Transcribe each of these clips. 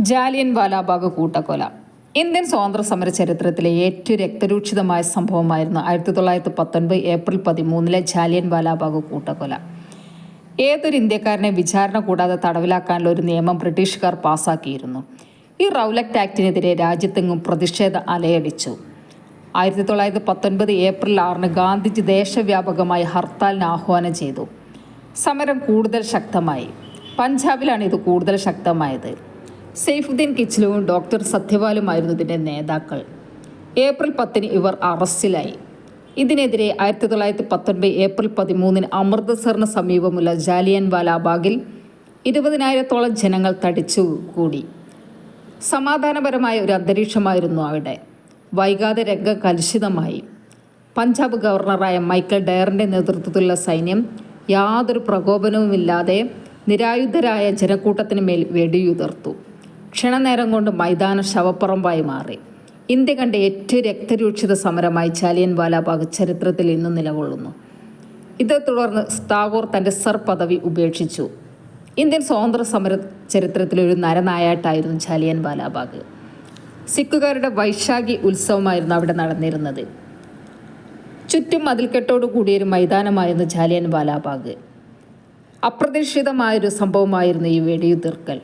ജാലിയൻ വാലാബാഗ് കൂട്ടക്കൊല. ഇന്ത്യൻ സ്വാതന്ത്ര്യ സമര ചരിത്രത്തിലെ ഏറ്റവും രക്തരൂക്ഷിതമായ സംഭവമായിരുന്നു ആയിരത്തി തൊള്ളായിരത്തി പത്തൊൻപത് ഏപ്രിൽ പതിമൂന്നിലെ ജാലിയൻ വാലാബാഗ് കൂട്ടക്കൊല. ഏതൊരു ഇന്ത്യക്കാരനെ വിചാരണ കൂടാതെ തടവിലാക്കാനുള്ള ഒരു നിയമം ബ്രിട്ടീഷുകാർ പാസാക്കിയിരുന്നു. ഈ റൗലക്ട് ആക്ടിനെതിരെ രാജ്യത്തെങ്ങും പ്രതിഷേധ അലയടിച്ചു. ആയിരത്തി തൊള്ളായിരത്തി പത്തൊൻപത് ഏപ്രിൽ ആറിന് ഗാന്ധിജി ദേശവ്യാപകമായി ഹർത്താലിന് ആഹ്വാനം ചെയ്തു. സമരം കൂടുതൽ ശക്തമായി. പഞ്ചാബിലാണ് ഇത് കൂടുതൽ ശക്തമായത്. സെയ്ഫുദ്ദീൻ കിച്ചിലുവും ഡോക്ടർ സത്യപാലുമായിരുന്നു ഇതിന്റെ നേതാക്കൾ. ഏപ്രിൽ പത്തിന് ഇവർ അറസ്റ്റിലായി. ഇതിനെതിരെ ആയിരത്തി തൊള്ളായിരത്തി പത്തൊൻപത് ഏപ്രിൽ പതിമൂന്നിന് അമൃത്സറിന് സമീപമുള്ള ജാലിയൻ വാലാബാഗിൽ ഇരുപതിനായിരത്തോളം ജനങ്ങൾ തടിച്ചു കൂടി. സമാധാനപരമായ ഒരു അന്തരീക്ഷമായിരുന്നു അവിടെ. വൈകാതെ രംഗം കലുഷിതമായി. പഞ്ചാബ് ഗവർണറായ മൈക്കൽ ഡയറിന്റെ നേതൃത്വത്തിലുള്ള സൈന്യം യാതൊരു പ്രകോപനവുമില്ലാതെ നിരായുധരായ ജനക്കൂട്ടത്തിന് മേൽ വെടിയുതിർത്തു. ക്ഷണനേരം കൊണ്ട് മൈതാനം ശവപ്പുറമ്പായി മാറി. ഇന്ത്യ കണ്ട ഏറ്റവും രക്തരൂക്ഷിത സമരമായി ചാലിയൻ വാലാബാഗ് ചരിത്രത്തിൽ ഇന്നും നിലകൊള്ളുന്നു. ഇതേ തുടർന്ന് ടാഗോർ തന്റെ സർ പദവി ഉപേക്ഷിച്ചു. ഇന്ത്യൻ സ്വാതന്ത്ര്യ സമര ചരിത്രത്തിലെ ഒരു നരനായാട്ടായിരുന്നു ചാലിയൻ വാലാബാഗ് സിഖുകാരുടെ വൈശാഖി ഉത്സവമായിരുന്നു അവിടെ നടന്നിരുന്നത്. ചുറ്റും മതിൽക്കെട്ടോടു കൂടിയൊരു മൈതാനമായിരുന്നു ജാലിയൻ വാലാബാഗ് അപ്രതീക്ഷിതമായൊരു സംഭവമായിരുന്നു ഈ വെടിയുതിർക്കൽ.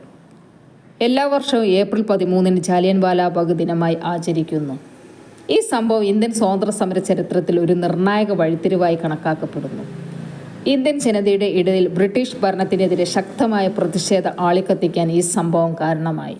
എല്ലാ വർഷവും ഏപ്രിൽ പതിമൂന്നിന് ജാലിയൻ വാലാബാഗ് ദിനമായി ആചരിക്കുന്നു. ഈ സംഭവം ഇന്ത്യൻ സ്വാതന്ത്ര്യ സമര ചരിത്രത്തിൽ ഒരു നിർണായക വഴിത്തിരിവായി കണക്കാക്കപ്പെടുന്നു. ഇന്ത്യൻ ജനതയുടെ ഇടയിൽ ബ്രിട്ടീഷ് ഭരണത്തിനെതിരെ ശക്തമായ പ്രതിഷേധ ആളിക്കത്തിക്കാൻ ഈ സംഭവം കാരണമായി.